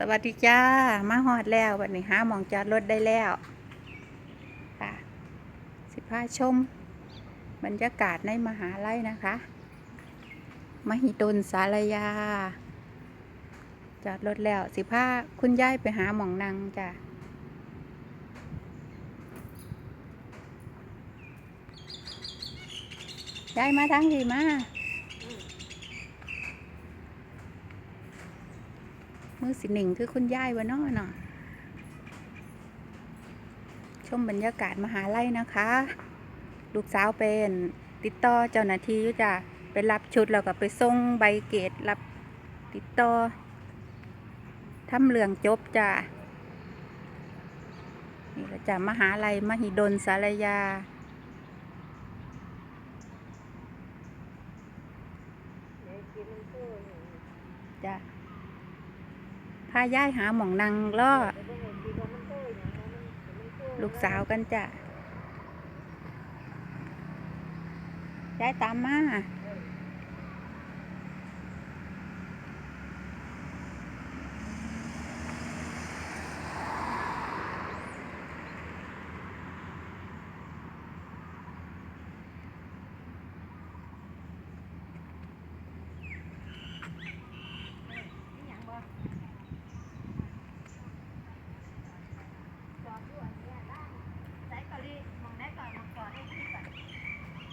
สวัสดีจ้า มาฮอดแล้ววันนี้หามองจอดรถได้แล้วค่ะสิพาชม บรรยากาศในมหาลัยนะคะ มหิดลสารยา จอดรถแล้ว สิพาคุณยายไปหาหมองนางจ้ะยายมาทั้งทีมา มือสิหนึ่งคือคุณยายวะเนาะเนาะชมบรรยากาศมหาลัยนะคะ ลูกสาวเป็นติดต่อเจ้าหน้าที่จะไปรับชุดแล้วก็ไปส่งใบเกตรับติดต่อทำเรื่องจบจ้ะนี่ละจ้ะมหาลัยมหิดลสารยา จ้ะพาย่ายหาหม่องนางล่อลูกสาวกันจ้ะ ย้ายตามมา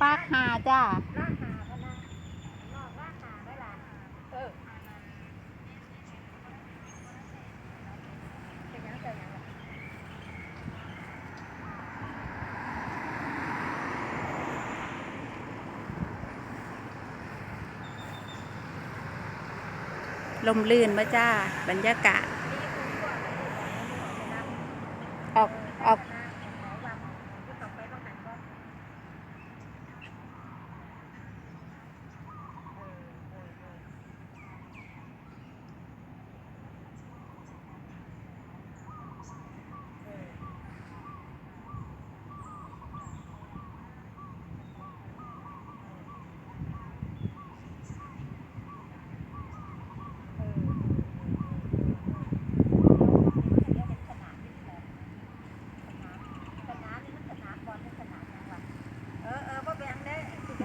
ปากหาจ้ะลมลื่นมาจ้า บรรยากาศ ออกออก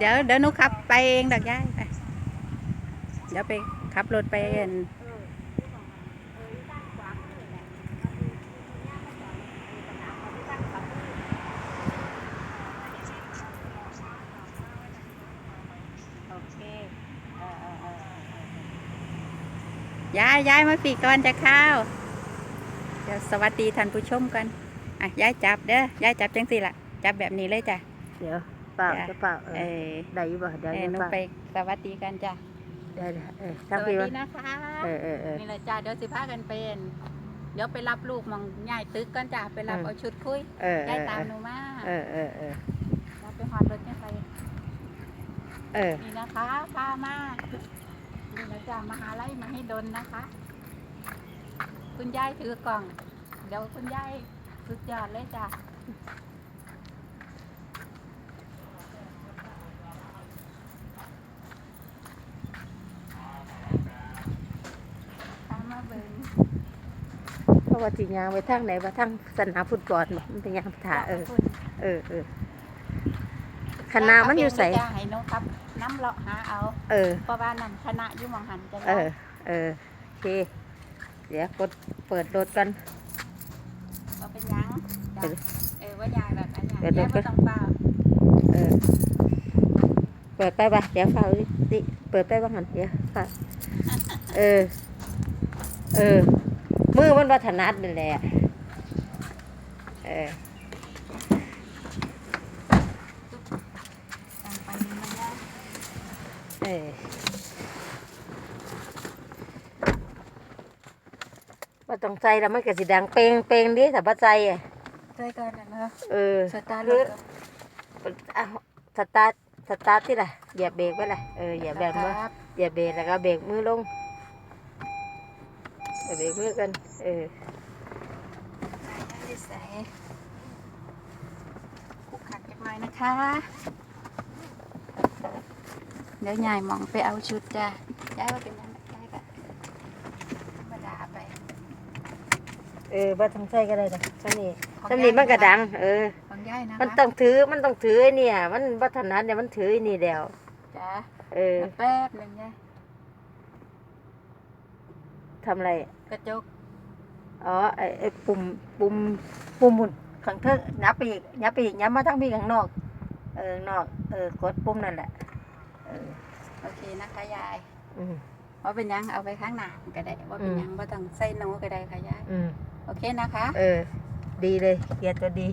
เดี๋ยวเดี๋ยวหนูขับไปเองดักย้ายไป เดี๋ยวไปขับรถไปเองโอเคเออเออเออย้ายย้ายมาปีก่อนจะเข้าวเดี๋ยวสวัสดีท่านผู้ชมกันอะย้ายจับเด้อย้ายจับจังสิล่ะจับแบบนี้เลยจ้ะ เดี๋ยว เปล่าจ้ะจะเปล่าเอเอออได้อยู่บ่เดี๋ยวเออจะหนูเปล่าไปสวัสดีกันจ้ะได้ได้เออสทักวัสพี่ดีวะนะคะเออเออเออ นี่แหละจ้าเดี๋ยวสิพากันเป็น เดี๋ยวไปรับลูกมองย่ายตึกกันจ้ะไปรับอืมเอาชุดคุยเออเอย้ายอตามหนูมาเออเออเออเราไปหอดรถกันไปเออนี่นะคะพามานี่นะจ้ามหาลัยมาให้ดนนะคะ คุณยายถือกล่อง เดี๋ยวคุณยายสุดยอดเลยจ้ะตามมาเบิ่ง เพราะว่าสิยางไปทางไหนว่าทางสนามฟุตบอลบ่มันเป็นยางถ่าเออ เออเออคณะมันอยู่ใส่จ้าให้หน้องครับน้ำเลาะหาเอา เออเพราะว่านั่นคณะอยู่หมองหันจะเอได้อเออโอเค เดี๋ยวกดเปิดรถกันว่าเป็นหยังจ้ะเออเออว่ายางแบบอันหยังเดี๋ยวแย่เดี๋บ่ยวต้องเปล่าเออ เปิดไปปะเดี๋ยวฟังดิเปิดไปบ้างหันเดี๋ยวฟังเออ เออ มือมันวัฒนัดนั่นแหละเออตามไปนี่มันยากเออว่าต้องใจแล้วมันก็สิดังเปงเปงดิแต่บ่ใจอะใช่ก่อนนะเนาะเออสตาร์ทคืรอถก่อนเอาสตาร์ทสตาร์ทที่ล่ะเหยียบเบรกไว้ล่ะเออเหยียบแบบมือครับเหยียบเบรกแล้วก็เบรกมือลง เหยียบเบรกมือกัน เออไม่ใส่คุกขัดกันหน่อยนะคะ เดี๋ยวยายหมองไปเอาชุดจ้ะยายว่าเป็นยังไงยายก็ธรรมดาไป เออบ่ต้องใส่ก็ได้จ้ะซ้ำนี่ของซ้ำนี่มันก็ดัง เออ ของยายนะคะมันต้องถือ มันต้องถือไอ้เนี่ย มันบ่ถนัดเนี่ยมันถือไอ้นี่แล้วจ้าเออมันแป๊บหนึงยายทำอะไร กระจก อ๋อไอ้ไอ้ปุ่มปุ่มปุ่มหมุนข้างเทิงยับไปอีกยับไปอีกยับมาทั้งพี่ข้างนอก เออนอกเออกดปุ่มนั่นแหละเออโอเคนะคะยายอืม ว่าเป็นหยังเอาไปข้างหน้าก็ได้ว่าเป็นอืมหยังว่าต้องใส่หนูก็ได้ค่ะยายอืม โอเคนะคะ เออ ดีเลยเกียร์ตัวดี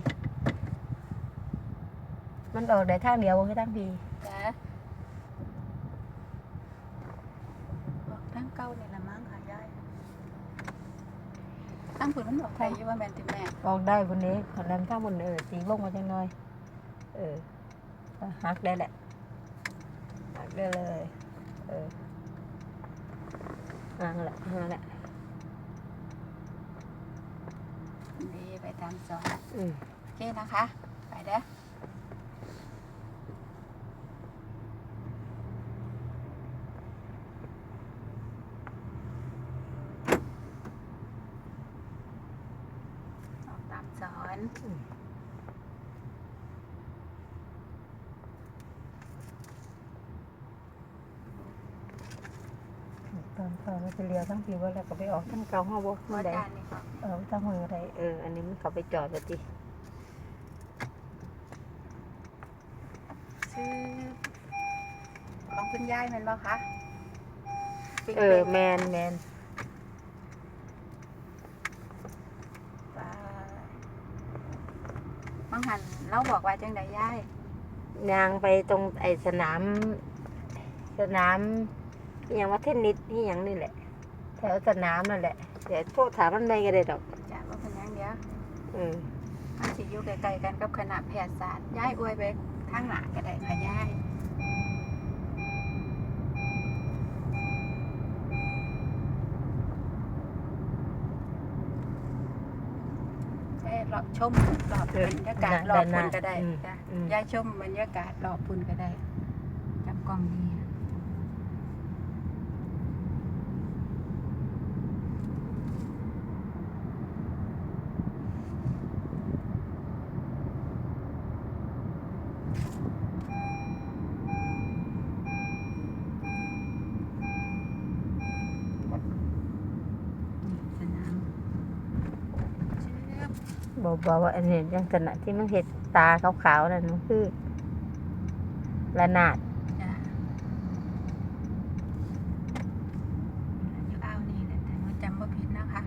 มันออกได้ทางเดียวบ่คือทางพี่จ้าออกทางเก้านี่ละมั้งค่ะยาย ทางผุนมันบอกไทยอยู่ว่าแมนติแม่ออกได้บนนี้ขอนั้นทางบนเออสีลงมาจังหน่อย เออหักได้แหละหักได้เลย เออหักแหละหักแหละดีไปตามสอนอืมโอเคนะคะ ไปเด้อออกตามสอน ตอนตอนมันจะเลี้ยวทั้งปีว่าแล้วก็ไปออกทั้งเก่าห้องบ่บเมื่อใดด้านนี้ก่อนเออทั้งมืออะไรเออ อันนี้มันเขาไปจอดไปทีชื่อของคุณยายแมันบ่คะปิ๊งเออปิ๊งแมนแมน ไปบางหัน เราบอกว่าจังไดยายยางไปตรงไอ้สนาม สนามอหย่างว่าเทนนิสนี่อย่างนี่แหละ แถวสนามนั่นแหละเดี๋ยวโทษถามมันไม่ก็ได้ดอก จ้าว่าเป็นหยังเดียวอืมมันสิอยู่ไกลๆกันกับคณะแพทยศาสตร์ยายอวยไปทางหน้าก็ได้ค่ะยาย รอบชมรอบบรรยากาศรอบพุ่นก็ได้อืมจ้ะอืมยายชมบรรยากาศรอบพุ่นก็ได้ จับกล้องดี บอกบอกว่าอันนี้ยังขณะที่มันเห็ดตาขาวๆนั่นมันคือระนาดจ้ะอยู่อ้าวนี่แหละแต่หนูจำว่าผิดนะคะ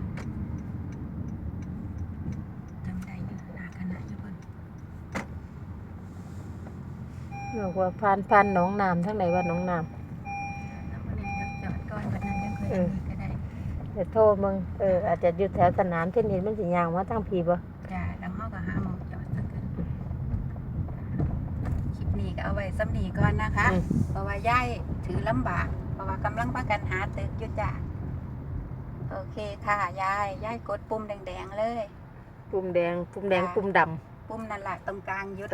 จำได้อยู่หนาขนาดอยู่เพิ่นบอกว่าพานพานหนองน้ำทั้งไหนว่าหนองน้แล้ววันนี้จะจอดก่อนวันนั้นยังเคยเออมีก็ได้ำเดี๋ยวโทษมึงเอออาจจะอยู่แถวสนามเทนนิสมันสิยางว่าทั้งพีบ่ จ้ะแล้วเขาก็หาหมองจอดสักเกินคลิปนี้ก็ เอาไว้ซ้ำนีก่อนนะคะอืมเพราะว่าย่ายถือลำบาก เพราะว่ากำลังประกันหาตึกอยู่จ้ะโอเคค่ะยายยายกดปุ่มแดงๆเลย ปุ่มแดง ปุ่มแดงจ้ะปุ่มดำปุ่มนั่นแหละตรงกลางยุด